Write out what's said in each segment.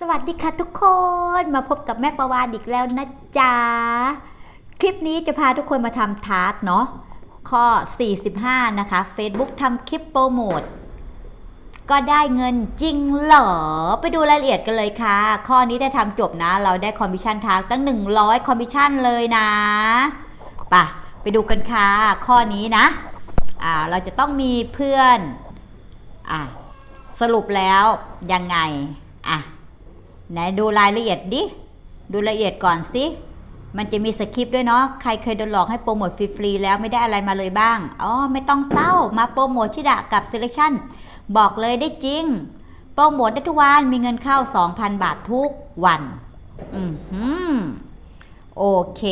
สวัสดีค่ะทุกคนมาพบกับแม่ประวานอีกแล้วนะจ๊ะ คลิปนี้จะพาทุกคนมาทำทาร์กเนาะข้อ 45 นะคะ Facebook ทำคลิปโปรโมทก็ได้เงินจริงเหรอ ไปดูรายละเอียดกันเลยค่ะ ข้อนี้ได้ทำจบนะ เราได้คอมมิชชั่นทาร์กตั้ง 100 คอมมิชชั่นเลยนะไปะไปดูกันค่ะ ข้อนี้นะอ่าเราจะต้องมีเพื่อนอะสรุปแล้วยังไงอะ ไหนดูรายละเอียดดิ ดูรายละเอียดก่อนสิ มันจะมีสคริปต์ด้วยเนาะ ใครเคยโดนหลอกให้โปรโมทฟรีๆแล้วไม่ได้อะไรมาเลยบ้าง อ๋อ ไม่ต้องเศร้า มาโปรโมทชิดะกับ Selection บอกเลยได้จริง โปรโมทได้ทุกวัน มีเงินเข้า 2,000 บาททุกวัน อืมหืมโอเค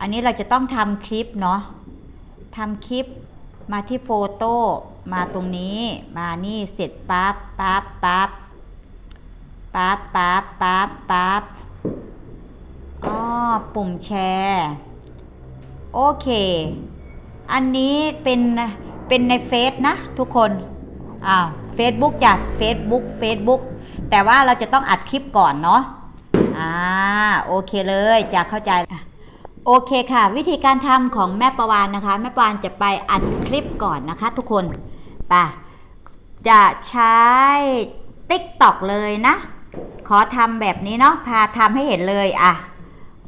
อันนี้เราจะต้องทำคลิปเนาะทำคลิปมาที่โฟโต้ มาตรงนี้ มานี่เสร็จปั๊บปั๊บปั๊บ ปั๊บปั๊บปั๊บปั๊บอ๋อปุ่มแชร์ โอเค อันนี้เป็นเป็นในเฟซนะทุกคนอ่าเฟซบุ๊กจ้ะเฟซบุ๊กเฟซบุ๊กแต่ว่าเราจะต้องอัดคลิปก่อนเนาะอ่าโอเคเลยจะเข้าใจโอเคค่ะ วิธีการทำของแม่ประวานนะคะ แม่ประวานจะไปอัดคลิปก่อนนะคะ ทุกคนไปจะใช้ติ๊กตอกเลยนะ ขอทำแบบนี้เนาะพาทำให้เห็นเลยอะ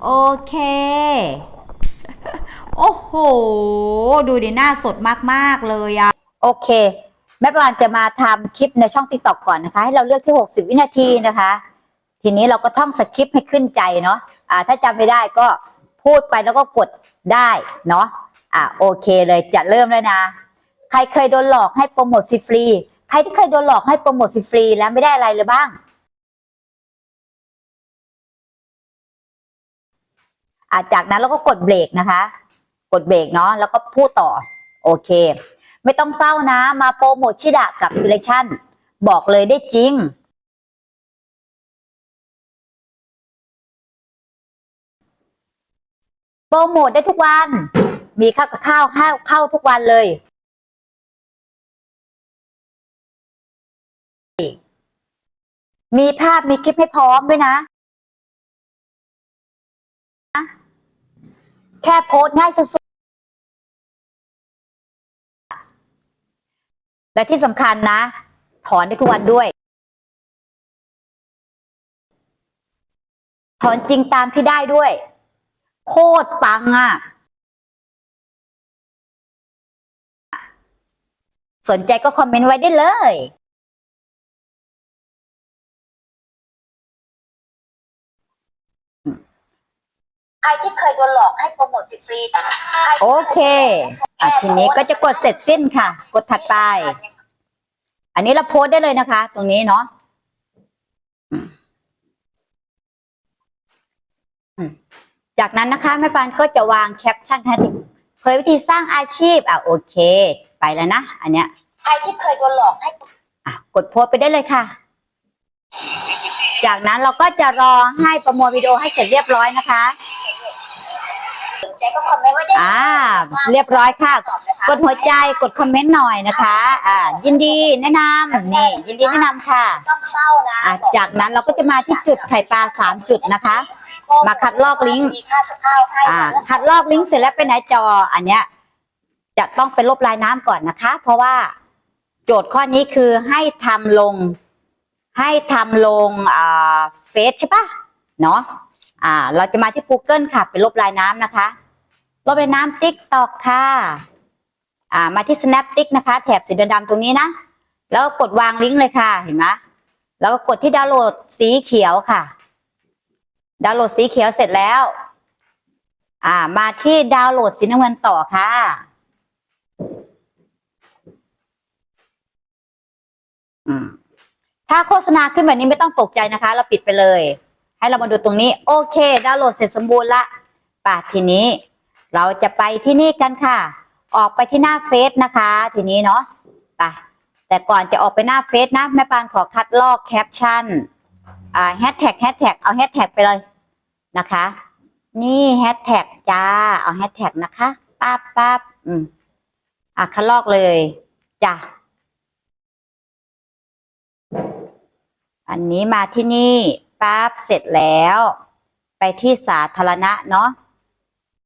โอเค โอ้โห ดูดิหน้าสดมาก ๆ เลยอะโอเค แม่ประวานจะมาทำคลิปในช่องติ๊กต็อกก่อนนะคะ ให้เราเลือกที่ 60 วินาทีนะคะ ทีนี้เราก็ท่องสคริปต์ให้ขึ้นใจเนาะอ่า ถ้าจำไม่ได้ก็พูดไปแล้วก็กดได้เนาะอ่าโอเคเลยจะเริ่มแล้วนะ ใครเคยโดนหลอกให้โปรโมทฟรีๆใครที่เคยโดนหลอกให้โปรโมทฟรีๆแล้วไม่ได้อะไรเลยบ้าง อ่าจากนั้นเราก็กดเบรกนะคะ กดเบรกเนาะแล้วก็พูดต่อ โอเค ไม่ต้องเศร้านะมาโปรโมทชิดะกับ selection บอกเลยได้จริง โปรโมทได้ทุกวัน มีข้าวกับข้าวข้าวเข้าทุกวันเลยมีภาพมีคลิปให้พร้อมด้วยนะ แค่โพสง่ายสุดๆ และที่สำคัญนะ ถอนได้ทุกวันด้วย ถอนจริงตามที่ได้ด้วย โคตรปังอะ สนใจก็คอมเมนต์ไว้ได้เลย รที่เคยโดนหลอกให้โปรโมทฟรีๆโอเคอะทีนี้ก็จะกดเสร็จสิ้นค่ะ กดถัดไป อันนี้เราโพสต์ได้เลยนะคะ ตรงนี้เนาะอืมอืมจากนั้นนะคะแม่ปานก็จะวางแคปชั่นค่ะเผยวิธีสร้างอาชีพอะโอเค ไปแล้วนะอันเนี้ยใครที่เคยโดนหลอกให้อะกดโพสต์ไปได้เลยค่ะ จากนั้นเราก็จะรอให้ประมวลวิดีโอให้เสร็จเรียบร้อยนะคะ อ่า เรียบร้อยค่ะ กดหัวใจกดคอมเมนต์หน่อยนะคะ อ่า ยินดีแนะนำนี่ ยินดีแนะนำค่ะอ่าจากนั้นเราก็จะมาที่จุดไข่ปลาสามจุดนะคะ มาคัดลอกลิงก์อ่า คัดลอกลิงก์เสร็จแล้วไปไหนจอ อันเนี้ยจะต้องไปลบลายน้ำก่อนนะคะ เพราะว่าโจทย์ข้อนี้คือให้ทำลง ให้ทำลงอ่าเฟซใช่ปะเนาะอ่า เราจะมาที่ Google ค่ะไปลบลายน้ำนะคะ ลบลายน้ำ TikTok ค่ะอ่ามาที่ Snaptik นะคะ แถบสีดำๆตรงนี้นะ แล้วกดวางลิงก์เลยค่ะ เห็นไหมแล้วก็กดที่ดาวน์โหลดสีเขียวค่ะ ดาวน์โหลดสีเขียวเสร็จแล้ว อ่า มาที่ดาวน์โหลดสีน้ำเงินต่อค่ะถ้าโฆษณาขึ้นแบบนี้ไม่ต้องตกใจนะคะ เราปิดไปเลย ให้เรามาดูตรงนี้ โอเค ดาวน์โหลดเสร็จสมบูรณ์ละป่ะทีนี้ เราจะไปที่นี่กันค่ะ ออกไปที่หน้าเฟซนะคะ ทีนี้เนาะไปแต่ก่อนจะออกไปหน้าเฟซนะแม่ปานขอคัดลอกแคปชั่นอ่าแฮชแท็กแฮชแท็กเอาแฮชแท็กไปเลยนะคะ นี่แฮชแท็กจ้าเอาแฮชแท็กนะคะปั๊บปั๊บอืมอะคัดลอกเลยจ้ะอันนี้มาที่นี่ปั๊บเสร็จแล้ว ไปที่สาธารณะเนาะ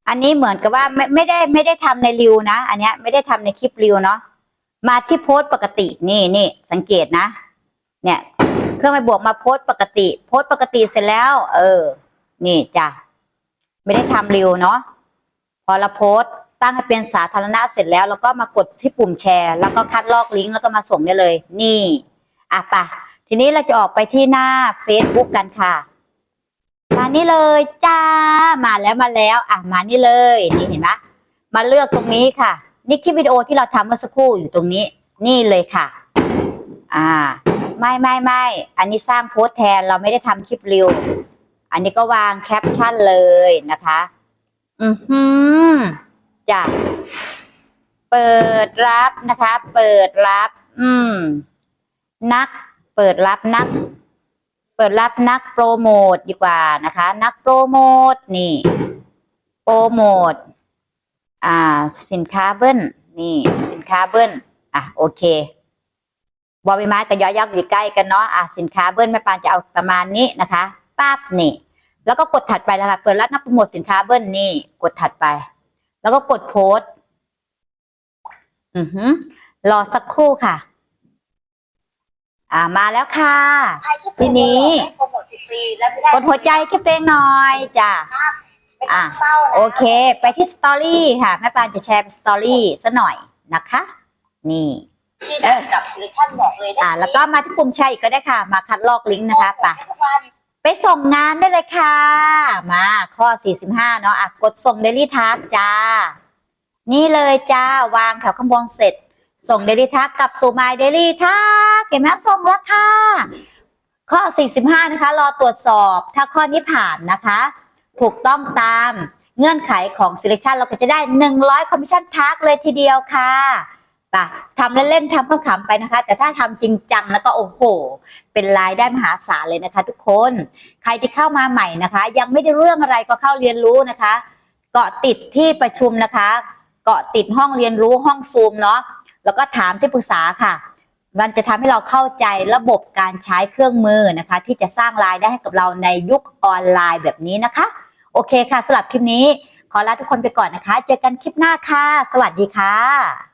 อันนี้เหมือนกับว่าไม่ไม่ได้ไม่ได้ทำในริวนะ อันเนี้ยไม่ได้ทำในคลิปริวเนาะมาที่โพสต์ปกตินี่นี่สังเกตนะ เนี่ย เครื่องไม่บวกมาโพสต์ปกติ โพสต์ปกติเสร็จแล้ว เออ นี่จ้ะไม่ได้ทำริวเนาะพอเราโพสต์ตั้งให้เป็นสาธารณะเสร็จแล้ว แล้วก็มากดที่ปุ่มแชร์ แล้วก็คัดลอกลิงก์แล้วก็มาส่งได้เลย นี่อะไปะทีนี้เราจะออกไปที่หน้า Facebook กันค่ะ มานี่เลยจ้ามาแล้วมาแล้ว อะมานี่เลยนี่เห็นไหมมาเลือกตรงนี้ค่ะ นี่คลิปวิดีโอที่เราทำเมื่อสักครู่อยู่ตรงนี้ นี่เลยค่ะ อ่า ไม่ไม่ไม่อันนี้สร้างโพสแทนเราไม่ได้ทำคลิปเร็วอันนี้ก็วางแคปชั่นเลยนะคะ อือหือจ้ะเปิดรับนะคะ เปิดรับ อืม นัก เปิดรับนัก เปิดรับนักโปรโมทดีกว่านะคะ นักโปรโมทนี่โปรโมทอ่า สินค้าเบิ้ลนี่ สินค้าเบิ้ลอะโอเคบอใบไม้กับยอยักษ์อยู่ใกล้กันเนาะอะสินค้าเบิ้ลแม่ปานจะเอาประมาณนี้นะคะปั๊บนี่ แล้วก็กดถัดไปแล้วค่ะเปิดรับนักโปรโมทสินค้าเบิ้ลนี่ กดถัดไป แล้วก็กดโพสต์อือหือรอสักครู่ค่ะ อ่ามาแล้วค่ะ ทีนี้โปรโมทฟรีๆและไม่ได้กดหัวใจคลิปเองหน่อยจ้ะไม่ต้องเศร้านะโอเค ไปที่สตอรี่ค่ะแม่ปานจะแชร์เป็นสตอรี่ซะหน่อยนะคะ นี่ที่ได้กับซิลิชั่นบอกเลยได้อ่าแล้วก็มาที่ปุ่มแชร์อีกก็ได้ค่ะ มาคัดลอกลิงก์นะคะไปทุกวันไปส่งงานได้เลยค่ะ มาข้อ 45 เนาะอะกดส่ง Daily Task จ้า นี่เลยจ้าวางแถวข้างบนเสร็จ ส่ง Daily Task กับสู่ My Daily Task เห็นไหมส่งแล้วค่ะ ข้อ 45 นะคะ รอตรวจสอบถ้าข้อนี้ผ่านนะคะ ถูกต้องตามเงื่อนไขของ selection เราก็จะได้ 100 commission task เลยทีเดียวค่ะไปทำเล่นๆทำขำๆไปนะคะ แต่ถ้าทำจริงจังแล้วก็โอ้โห เป็นรายได้มหาศาลเลยนะคะ ทุกคน ใครที่เข้ามาใหม่นะคะ ยังไม่ได้เรื่องอะไรก็เข้าเรียนรู้นะคะ เกาะติดที่ประชุมนะคะ เกาะติดห้องเรียนรู้ห้องซูมเนาะ แล้วก็ถามที่ปรึกษาค่ะ มันจะทำให้เราเข้าใจระบบการใช้เครื่องมือนะคะ ที่จะสร้างรายได้ให้กับเราในยุคออนไลน์แบบนี้นะคะ โอเคค่ะสำหรับคลิปนี้ ขอลาทุกคนไปก่อนนะคะ เจอกันคลิปหน้าค่ะ สวัสดีค่ะ